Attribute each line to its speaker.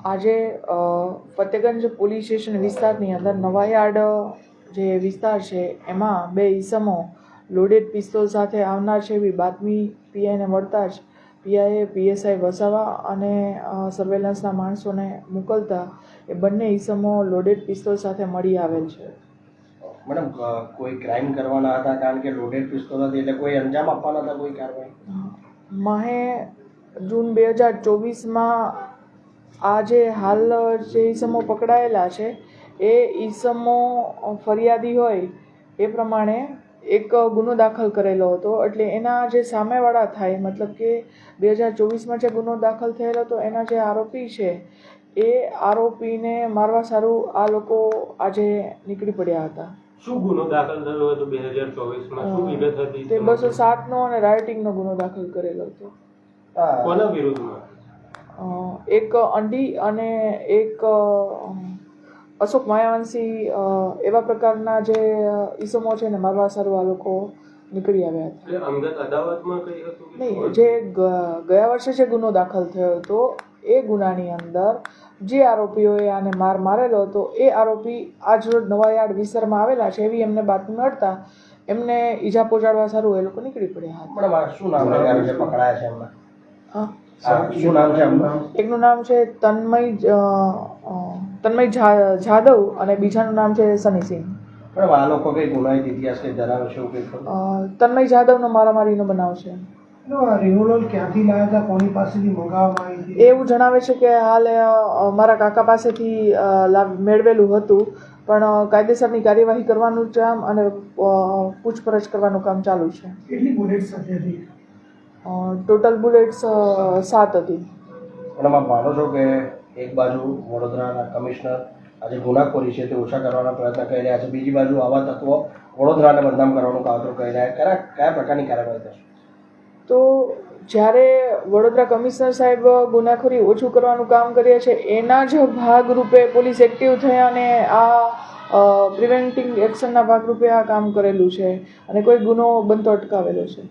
Speaker 1: આજે Fatehganj police station વિસ્તારની અંદર નવાયાર્ડ જે વિસ્તાર છે એમાં બે ઈસમો લોડેડ પિસ્તોલ સાથે આવનાર છે એવી બાતમી પીઆઈને મળતા જ પીઆઈએ પીએસઆઈ વસાવા અને સર્વેલન્સના માણસોને મોકલતા એ બંને ઈસમો લોડેડ પિસ્તોલ સાથે મળી આવેલ છે.
Speaker 2: મેડમ કોઈ ક્રાઇમ કરવાના હતા? કારણ કે લોડેડ પિસ્તોલ હતી એટલે કોઈ અંજામ આપવાના હતા કોઈ કાર્યવાહી?
Speaker 1: માહે જૂન બે હજાર ચોવીસમાં આ જે હાલ જે ઈસમો પકડાયેલા છે એ ઈસમો ફરિયાદી હોય એ પ્રમાણે એક ગુનો દાખલ કરેલો હતો. એટલે એના જે સામેવાળા થાય મતલબ કે બે હજાર ચોવીસમાં જે ગુનો દાખલ થયેલો હતો એના જે આરોપી છે એ આરોપીને મારવા સારું આ લોકો આજે નીકળી પડ્યા હતા.
Speaker 3: શું ગુનો દાખલ થયો હતો બે હજાર ચોવીસમાં? શું વિગત હતી
Speaker 1: તે બસો સાતનો અને રાઇટિંગનો ગુનો દાખલ કરેલો હતો.
Speaker 2: હા.
Speaker 3: કોના વિરુદ્ધમાં?
Speaker 1: એક અંડી અને એક અશોક માયાવંશી એવા પ્રકારના જે ઈસમો છે ને મારવા સારું આ લોકો નીકળી આવ્યા હતા. નહીં જે ગયા વર્ષે જે ગુનો દાખલ થયો હતો એ ગુનાની અંદર જે આરોપીઓએ આને માર મારેલો હતો એ આરોપી આજ રોજ નવાયાર્ડ વિસ્તારમાં આવેલા છે એવી એમને બાતમી મળતા એમને ઈજા પહોંચાડવા સારું એ લોકો નીકળી પડ્યા હતા.
Speaker 2: શું નામ પકડાયા છે
Speaker 1: હા.
Speaker 2: શું નામ છે એમનું?
Speaker 1: એકનું નામ છે તન્મય તન્મય જાદવ અને બીજાનું નામ છે સનીસિંહ
Speaker 2: પણ આ લોકો કઈ ગુનાહિત ઇતિહાસ કઈ ધરાવે છે એવું કઈ
Speaker 1: તન્મય જાદવનો મારામારીનો બનાવ છે. એવું જણાવે છે કે હાલ મારા કાકા પાસેથી મેળવેલું હતું. પણ કાયદેસરની કાર્યવાહી કરવાનું કામ અને પૂછપરછ કરવાનું કામ ચાલુ છે.
Speaker 4: કેટલી બુલેટ સાથે હતી?
Speaker 1: ટોટલ બુલેટ્સ સાત હતી.
Speaker 2: આપ માનો છો કે એક બાજુ વડોદરાના કમિશનર આજે ગુનાખોરી છે તે ઓછા કરવાનો પ્રયત્ન કરી રહ્યા છે. બીજી બાજુ આવા તત્વો વડોદરાને બદનામ કરવાનું કાવતરું કરી રહ્યા કયા કયા પ્રકારની કાર્યવાહી થશે?
Speaker 1: તો જ્યારે વડોદરા કમિશનર સાહેબ ગુનાખોરી ઓછું કરવાનું કામ કરીએ છે એના જ ભાગરૂપે પોલીસ એક્ટિવ થઈ અને આ પ્રિવેન્ટિંગ એક્શનના ભાગરૂપે આ કામ કરેલું છે. અને કોઈ ગુનો બનતો અટકાવેલો છે.